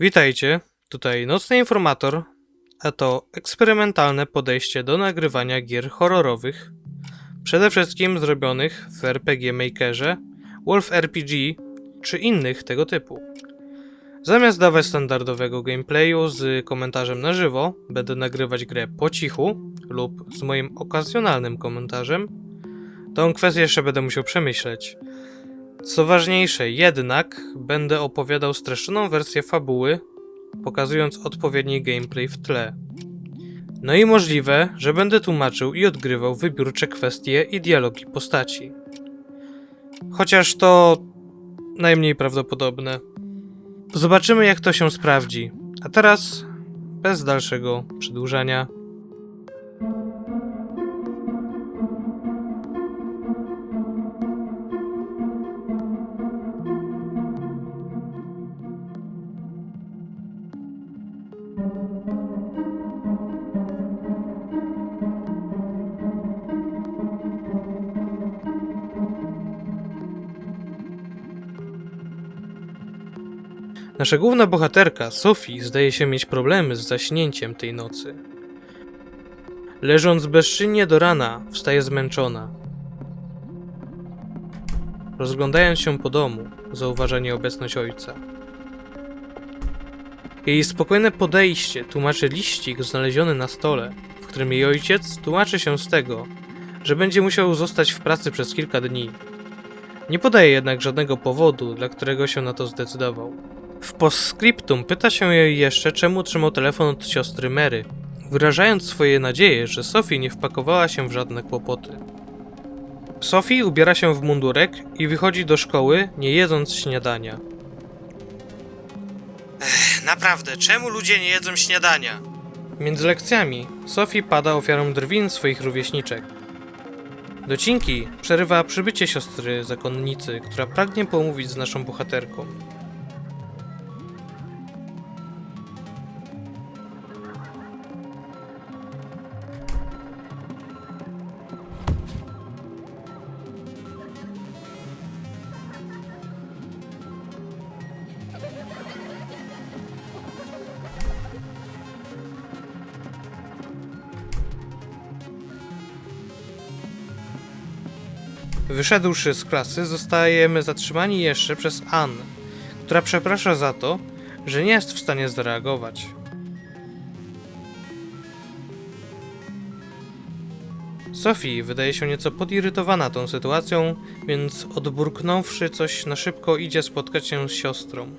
Witajcie, tutaj Nocny Informator, a to eksperymentalne podejście do nagrywania gier horrorowych, przede wszystkim zrobionych w RPG Makerze, Wolf RPG czy innych tego typu. Zamiast dawać standardowego gameplayu z komentarzem na żywo, będę nagrywać grę po cichu lub z moim okazjonalnym komentarzem. Tą kwestię jeszcze będę musiał przemyśleć. Co ważniejsze, jednak będę opowiadał streszczoną wersję fabuły, pokazując odpowiedni gameplay w tle. No i możliwe, że będę tłumaczył i odgrywał wybiórcze kwestie i dialogi postaci. Chociaż to najmniej prawdopodobne. Zobaczymy, jak to się sprawdzi. A teraz, bez dalszego przedłużania, Nasza główna bohaterka, Sophie, zdaje się mieć problemy z zaśnięciem tej nocy. Leżąc bezczynnie do rana, wstaje zmęczona. Rozglądając się po domu, zauważa nieobecność ojca. Jej spokojne podejście tłumaczy liścik znaleziony na stole, w którym jej ojciec tłumaczy się z tego, że będzie musiał zostać w pracy przez kilka dni. Nie podaje jednak żadnego powodu, dla którego się na to zdecydował. W postscriptum pyta się jej jeszcze, czemu trzymał telefon od siostry Mary, wyrażając swoje nadzieje, że Sophie nie wpakowała się w żadne kłopoty. Sophie ubiera się w mundurek i wychodzi do szkoły, nie jedząc śniadania. Ech, naprawdę, czemu ludzie nie jedzą śniadania? Między lekcjami Sophie pada ofiarą drwin swoich rówieśniczek. Docinki przerywa przybycie siostry zakonnicy, która pragnie pomówić z naszą bohaterką. Wyszedłszy z klasy, zostajemy zatrzymani jeszcze przez Ann, która przeprasza za to, że nie jest w stanie zareagować. Sophie wydaje się nieco podirytowana tą sytuacją, więc odburknąwszy coś na szybko idzie spotkać się z siostrą.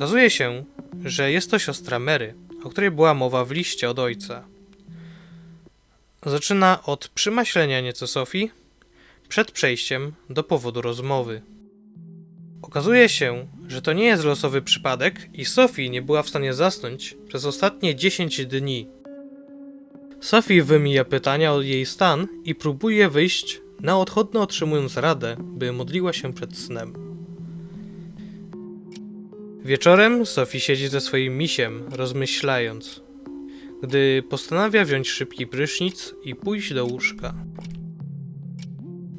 Okazuje się, że jest to siostra Mary, o której była mowa w liście od ojca. Zaczyna od przymaślenia nieco Sofii przed przejściem do powodu rozmowy. Okazuje się, że to nie jest losowy przypadek i Sophie nie była w stanie zasnąć przez ostatnie 10 dni. Sophie wymija pytania o jej stan i próbuje wyjść na odchodne otrzymując radę, by modliła się przed snem. Wieczorem Sophie siedzi ze swoim misiem, rozmyślając, gdy postanawia wziąć szybki prysznic i pójść do łóżka.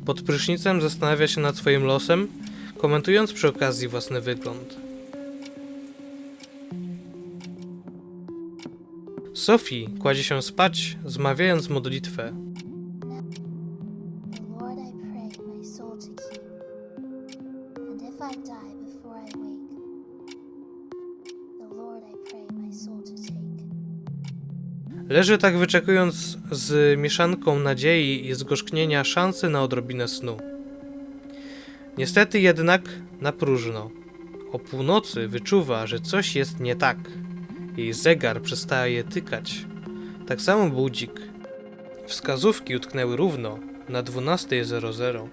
Pod prysznicem zastanawia się nad swoim losem, komentując przy okazji własny wygląd. Sophie kładzie się spać, zmawiając modlitwę. Leży tak wyczekując z mieszanką nadziei i zgorzknienia szansy na odrobinę snu. Niestety jednak na próżno. O północy wyczuwa, że coś jest nie tak. Jej zegar przestaje tykać. Tak samo budzik. Wskazówki utknęły równo na 12.00.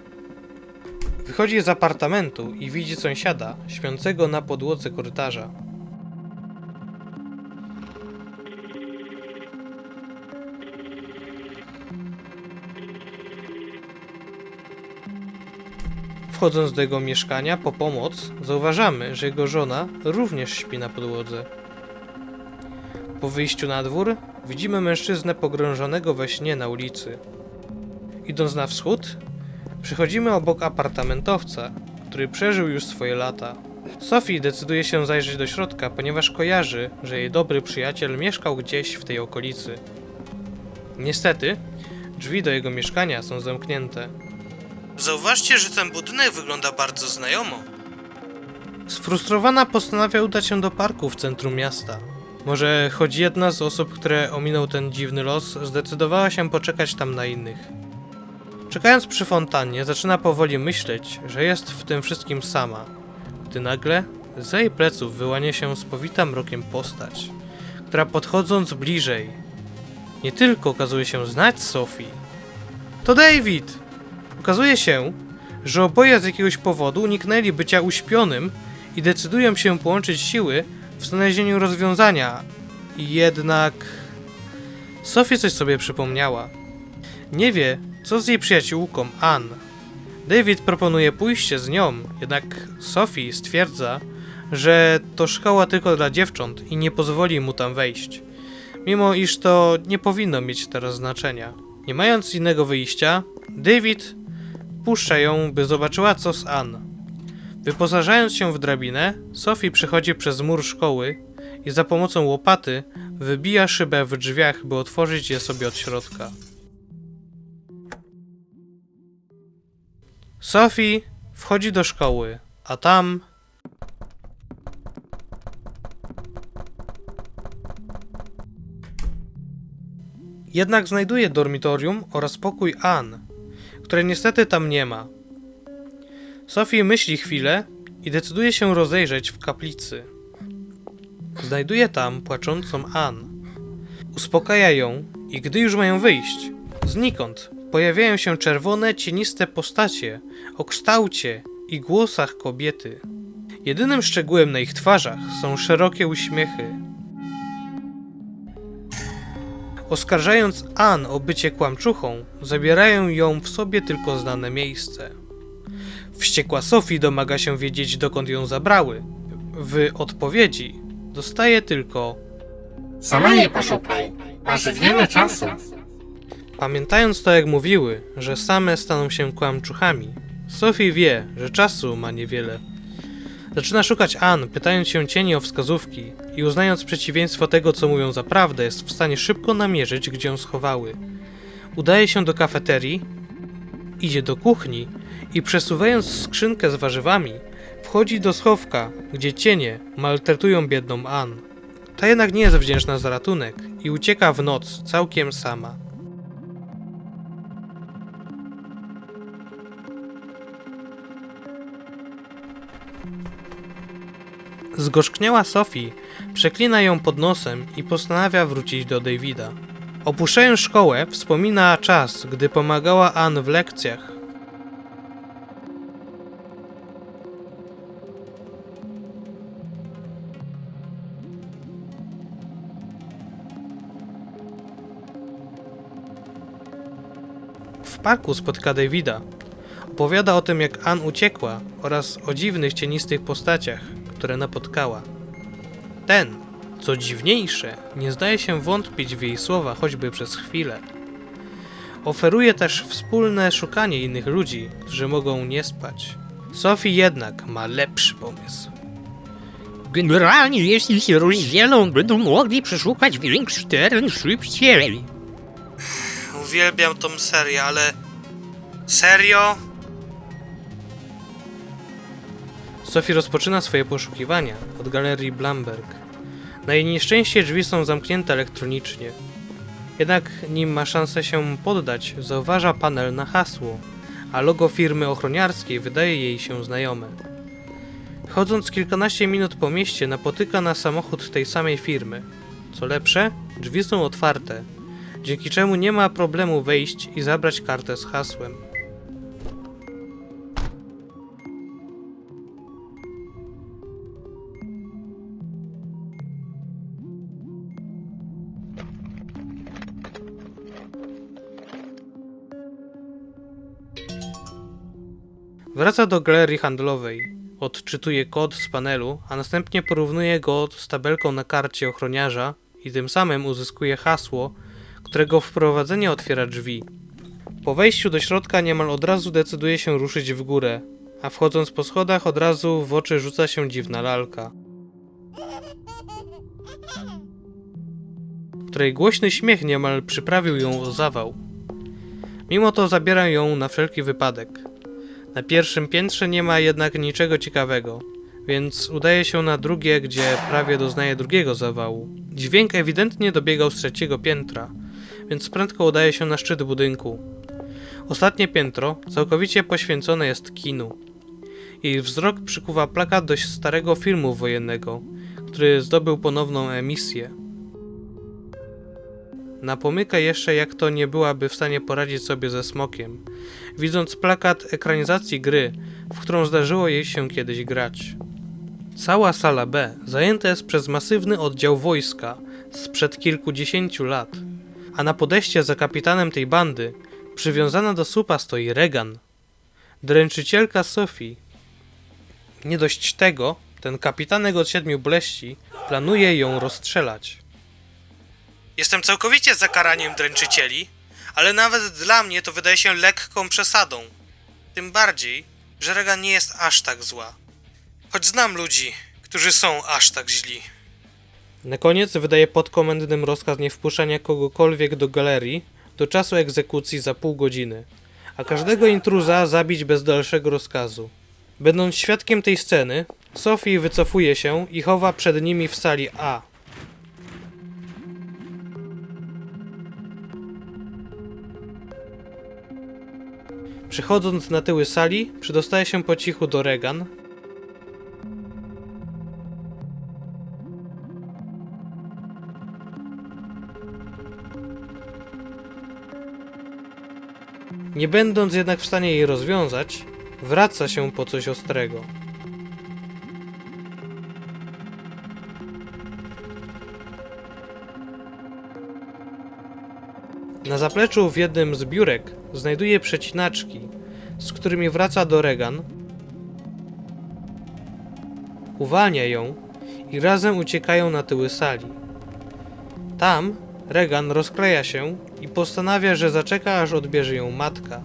Wychodzi z apartamentu i widzi sąsiada śpiącego na podłodze korytarza. Wchodząc do jego mieszkania po pomoc, zauważamy, że jego żona również śpi na podłodze. Po wyjściu na dwór, widzimy mężczyznę pogrążonego we śnie na ulicy. Idąc na wschód, przychodzimy obok apartamentowca, który przeżył już swoje lata. Sophie decyduje się zajrzeć do środka, ponieważ kojarzy, że jej dobry przyjaciel mieszkał gdzieś w tej okolicy. Niestety, drzwi do jego mieszkania są zamknięte. Zauważcie, że ten budynek wygląda bardzo znajomo. Sfrustrowana postanawia udać się do parku w centrum miasta. Może choć jedna z osób, które ominął ten dziwny los, zdecydowała się poczekać tam na innych. Czekając przy fontannie, zaczyna powoli myśleć, że jest w tym wszystkim sama, gdy nagle za jej pleców wyłania się spowita mrokiem postać, która podchodząc bliżej, nie tylko okazuje się znać Sophie. To David! Okazuje się, że oboje z jakiegoś powodu uniknęli bycia uśpionym i decydują się połączyć siły w znalezieniu rozwiązania. Jednak Sophie coś sobie przypomniała. Nie wie, co z jej przyjaciółką Ann. David proponuje pójście z nią, jednak Sophie stwierdza, że to szkoła tylko dla dziewcząt i nie pozwoli mu tam wejść. Mimo iż to nie powinno mieć teraz znaczenia. Nie mając innego wyjścia, David puszcza ją, by zobaczyła co z Ann. Wyposażając się w drabinę, Sophie przechodzi przez mur szkoły i za pomocą łopaty wybija szybę w drzwiach, by otworzyć je sobie od środka. Sophie wchodzi do szkoły, a tam jednak znajduje dormitorium oraz pokój Ann, której niestety tam nie ma. Sophie myśli chwilę i decyduje się rozejrzeć w kaplicy. Znajduje tam płaczącą Ann. Uspokaja ją i gdy już mają wyjść, znikąd pojawiają się czerwone, cieniste postacie o kształcie i głosach kobiety. Jedynym szczegółem na ich twarzach są szerokie uśmiechy. Oskarżając Ann o bycie kłamczuchą, zabierają ją w sobie tylko znane miejsce. Wściekła Sophie domaga się wiedzieć, dokąd ją zabrały. W odpowiedzi dostaje tylko Sama jej poszukaj. Masz wiele czasu. Pamiętając to, jak mówiły, że same staną się kłamczuchami, Sophie wie, że czasu ma niewiele. Zaczyna szukać Ann, pytając się cieni o wskazówki i uznając przeciwieństwo tego, co mówią za prawdę, jest w stanie szybko namierzyć, gdzie ją schowały. Udaje się do kafeterii, idzie do kuchni i przesuwając skrzynkę z warzywami, wchodzi do schowka, gdzie cienie maltretują biedną Ann. Ta jednak nie jest wdzięczna za ratunek i ucieka w noc całkiem sama. Zgorzkniała Sophie przeklina ją pod nosem i postanawia wrócić do Davida. Opuszczając szkołę, wspomina czas, gdy pomagała Ann w lekcjach. W parku spotyka Davida. Opowiada o tym, jak Ann uciekła oraz o dziwnych cienistych postaciach, które napotkała. Ten, co dziwniejsze, nie zdaje się wątpić w jej słowa choćby przez chwilę. Oferuje też wspólne szukanie innych ludzi, którzy mogą nie spać. Sophie jednak ma lepszy pomysł. Generalnie, jeśli się rozdzielą, będą mogli przeszukać większy teren szybciej. Uwielbiam tą serię, ale. Serio? Sophie rozpoczyna swoje poszukiwania od galerii Blamberg. Na jej nieszczęście drzwi są zamknięte elektronicznie. Jednak nim ma szansę się poddać, zauważa panel na hasło, a logo firmy ochroniarskiej wydaje jej się znajome. Chodząc kilkanaście minut po mieście, napotyka na samochód tej samej firmy. Co lepsze, drzwi są otwarte, dzięki czemu nie ma problemu wejść i zabrać kartę z hasłem. Wraca do galerii handlowej. Odczytuje kod z panelu, a następnie porównuje go z tabelką na karcie ochroniarza i tym samym uzyskuje hasło, którego wprowadzenie otwiera drzwi. Po wejściu do środka niemal od razu decyduje się ruszyć w górę, a wchodząc po schodach od razu w oczy rzuca się dziwna lalka, której głośny śmiech niemal przyprawił ją o zawał. Mimo to zabiera ją na wszelki wypadek. Na pierwszym piętrze nie ma jednak niczego ciekawego, więc udaje się na drugie, gdzie prawie doznaje drugiego zawału. Dźwięk ewidentnie dobiegał z trzeciego piętra, więc prędko udaje się na szczyt budynku. Ostatnie piętro całkowicie poświęcone jest kinu. Jej wzrok przykuwa plakat dość starego filmu wojennego, który zdobył ponowną emisję. Napomyka jeszcze, jak to nie byłaby w stanie poradzić sobie ze smokiem, widząc plakat ekranizacji gry, w którą zdarzyło jej się kiedyś grać. Cała sala B zajęta jest przez masywny oddział wojska sprzed kilkudziesięciu lat, a na podejście za kapitanem tej bandy przywiązana do słupa stoi Regan, dręczycielka Sophie. Nie dość tego, ten kapitanek od siedmiu bleści planuje ją rozstrzelać. Jestem całkowicie za karaniem dręczycieli, ale nawet dla mnie to wydaje się lekką przesadą. Tym bardziej, że Regan nie jest aż tak zła. Choć znam ludzi, którzy są aż tak źli. Na koniec wydaje podkomendnym rozkaz nie wpuszczania kogokolwiek do galerii do czasu egzekucji za pół godziny, a każdego intruza zabić bez dalszego rozkazu. Będąc świadkiem tej sceny, Sophie wycofuje się i chowa przed nimi w sali A. Przychodząc na tyły sali, przedostaje się po cichu do Regan, Nie będąc jednak w stanie jej rozwiązać, wraca się po coś ostrego. Na zapleczu w jednym z biurek znajduje przecinaczki, z którymi wraca do Regan, uwalnia ją i razem uciekają na tyły sali. Tam Regan rozkleja się i postanawia, że zaczeka aż odbierze ją matka.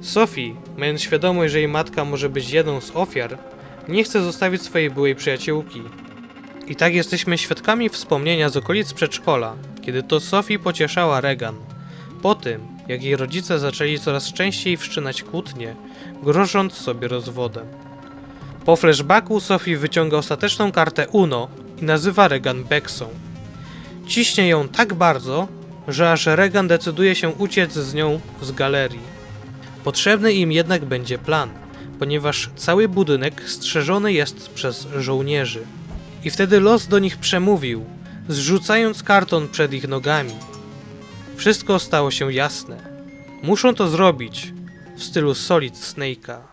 Sophie, mając świadomość, że jej matka może być jedną z ofiar, nie chce zostawić swojej byłej przyjaciółki. I tak jesteśmy świadkami wspomnienia z okolic przedszkola, kiedy to Sophie pocieszała Regan. Po tym, jak jej rodzice zaczęli coraz częściej wszczynać kłótnie, grożąc sobie rozwodem. Po flashbacku Sophie wyciąga ostateczną kartę Uno i nazywa Regan Beksą. Ciśnie ją tak bardzo, że aż Regan decyduje się uciec z nią z galerii. Potrzebny im jednak będzie plan, ponieważ cały budynek strzeżony jest przez żołnierzy. I wtedy los do nich przemówił, zrzucając karton przed ich nogami. Wszystko stało się jasne. Muszą to zrobić w stylu Solid Snake'a.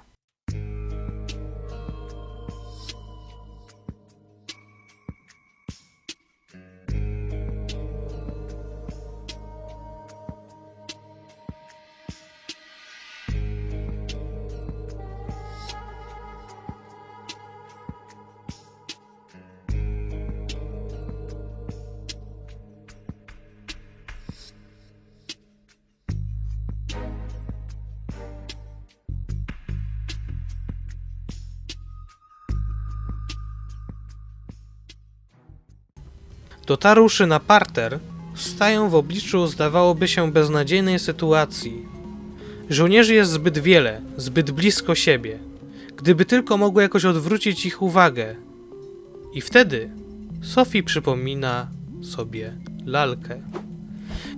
Dotarłszy na parter, stają w obliczu zdawałoby się beznadziejnej sytuacji. Żołnierzy jest zbyt wiele, zbyt blisko siebie. Gdyby tylko mogło jakoś odwrócić ich uwagę. I wtedy Sophie przypomina sobie lalkę.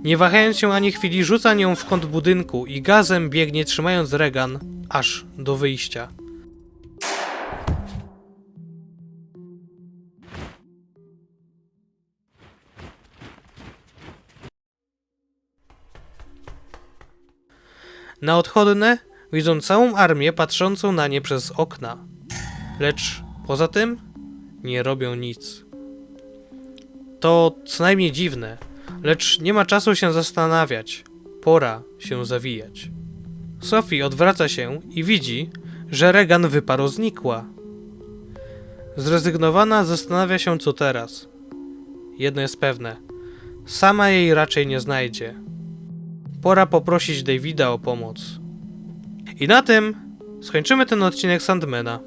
Nie wahając się ani chwili, rzuca nią w kąt budynku i gazem biegnie trzymając Regan aż do wyjścia. Na odchodne widzą całą armię patrzącą na nie przez okna. Lecz poza tym nie robią nic. To co najmniej dziwne, lecz nie ma czasu się zastanawiać. Pora się zawijać. Sophie odwraca się i widzi, że Regan wyparł znikła. Zrezygnowana zastanawia się co teraz. jedno jest pewne. Sama jej raczej nie znajdzie. Pora poprosić Davida o pomoc. I na tym skończymy ten odcinek Sandmana.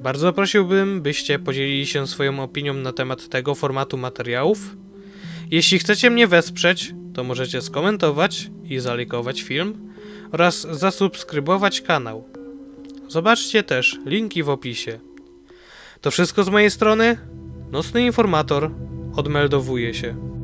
Bardzo prosiłbym, byście podzielili się swoją opinią na temat tego formatu materiałów. Jeśli chcecie mnie wesprzeć, to możecie skomentować i zalikować film oraz zasubskrybować kanał. Zobaczcie też linki w opisie. To wszystko z mojej strony. Nocny informator odmeldowuje się.